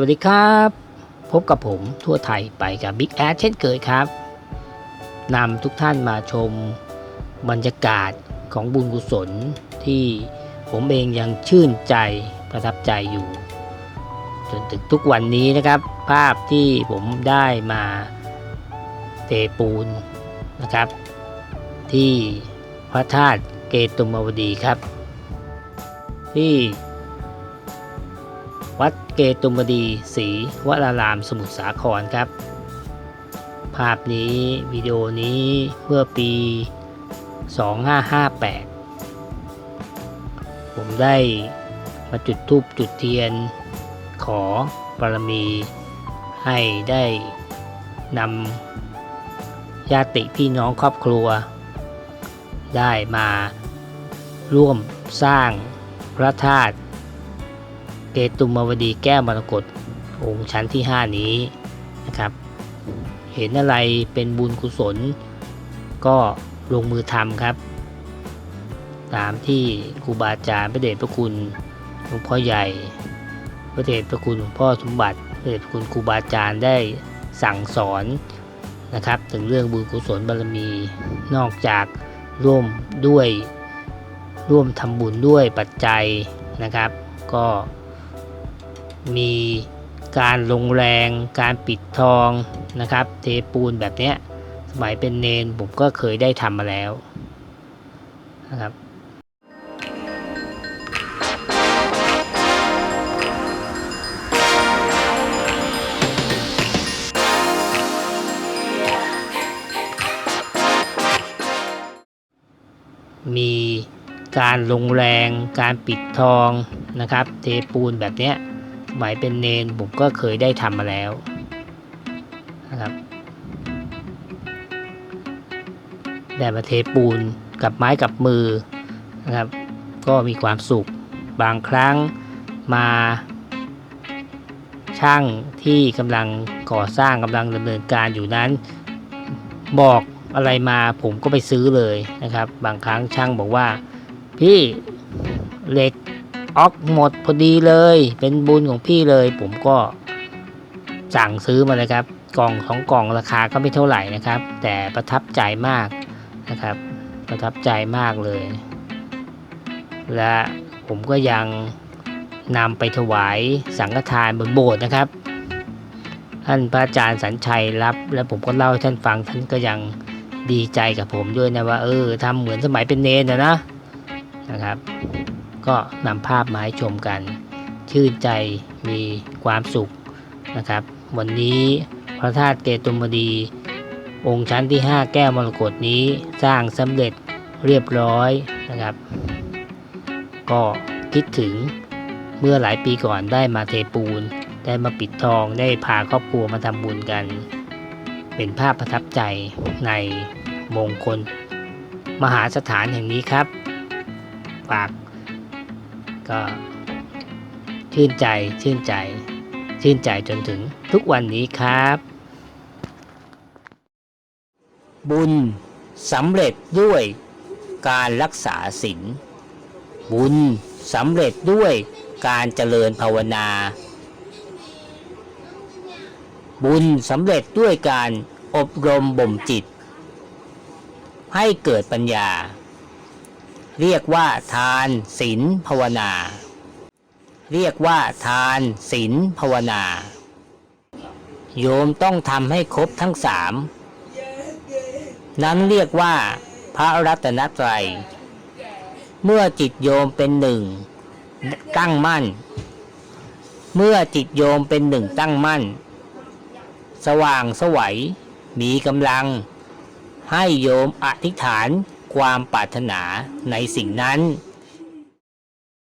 วัสดีครับ พบกับผมทั่วไทยไปกับ Big a d เช่นเคยครับนำทุกท่านมาชมบรรยากาศของบุญกุศลที่ผมเองยังชื่นใจประทับใจอยู่ จนถึงทุกวันนี้นะครับ ภาพที่ผมได้มาเทปูนนะครับ ที่พระธาตุเกตุมวดีครับ ที่ เกตุมดีศรีวรารามสมุทรสาครครับ ภาพนี้วิดีโอนี้เมื่อปี 2558 ผมได้มาจุดธูปจุดเทียน ขอบารมี ให้ได้นำญาติพี่น้องครอบครัว ได้มาร่วมสร้างพระธาตุ เกตุมวดีแก้วมรกตองค์ชั้นที่ 5 นี้นะครับ เห็นอะไรเป็นบุญกุศล ก็ลงมือทำครับ ตามที่ครูบาอาจารย์พระเดชพระคุณหลวงพ่อใหญ่ พระเดชพระคุณหลวงพ่อสมบัติ พระเดชพระคุณครูบาอาจารย์ได้สั่งสอนนะครับถึงเรื่องบุญกุศลบารมีนอกจากร่วมด้วยร่วมทำบุญด้วยปัจจัยนะครับ ก็ มีการลงแรงการปิดทองนะครับ เทปูนแบบเนี้ยสมัยเป็นเนนผมก็เคยได้ทำมาแล้วนะครับมีการลงแรงการปิดทองนะครับ เทปูนแบบเนี้ย สมัยเป็นเนนผมก็เคยได้ทำมาแล้วนะครับได้มาเทปูนกับไม้กับมือนะครับ ก็มีความสุขบางครั้งมาช่างที่กำลังก่อสร้างกำลังดำเนินการอยู่นั้น บอกอะไรมาผมก็ไปซื้อเลยนะครับ บางครั้งช่างบอกว่า พี่เหล็ก ออกหมดพอดีเลย เป็นบุญของพี่เลย ผมก็สั่งซื้อมาเลยครับ กล่องสองกล่องราคาก็ไม่เท่าไหร่นะครับ แต่ประทับใจมากนะครับ ประทับใจมากเลย และผมก็ยังนำไปถวายสังฆทานบนโบสถ์นะครับ ท่านพระอาจารย์สัญชัยรับ แล้วผมก็เล่าให้ท่านฟังท่านก็ยังดีใจกับผมด้วยนะว่า เออทำเหมือนสมัยเป็นเนนนะนะครับ ก็นำภาพมาให้ชมกัน ชื่นใจมีความสุขนะครับ วันนี้พระธาตุเกตุมดี องค์ชั้นที่ 5 แก้วมรกตนี้สร้างสำเร็จเรียบร้อยนะครับ ก็คิดถึงเมื่อหลายปีก่อนได้มาเทปูน ได้มาปิดทองได้พาครอบครัวมาทำบุญกัน เป็นภาพประทับใจในมงคล มหาสถานแห่งนี้ครับฝาก ก็ชื่นใจชื่นใจชื่นใจจนถึงทุกวันนี้ครับ บุญสำเร็จด้วยการรักษาศีลบุญสำเร็จด้วยการเจริญภาวนา บุญสำเร็จด้วยการอบรมบ่มจิต ให้เกิดปัญญา เรียกว่าทานศีลภาวนา เรียกว่าทานศีลภาวนา โยมต้องทำให้ครบทั้งสามนั้นเรียกว่า พระรัตนตรัย เมื่อจิตโยมเป็นหนึ่งตั้งมั่น เมื่อจิตโยมเป็นหนึ่งตั้งมั่น สว่างสวัยมีกำลัง ให้โยมอธิษฐาน ความปรารถนาในสิ่งนั้น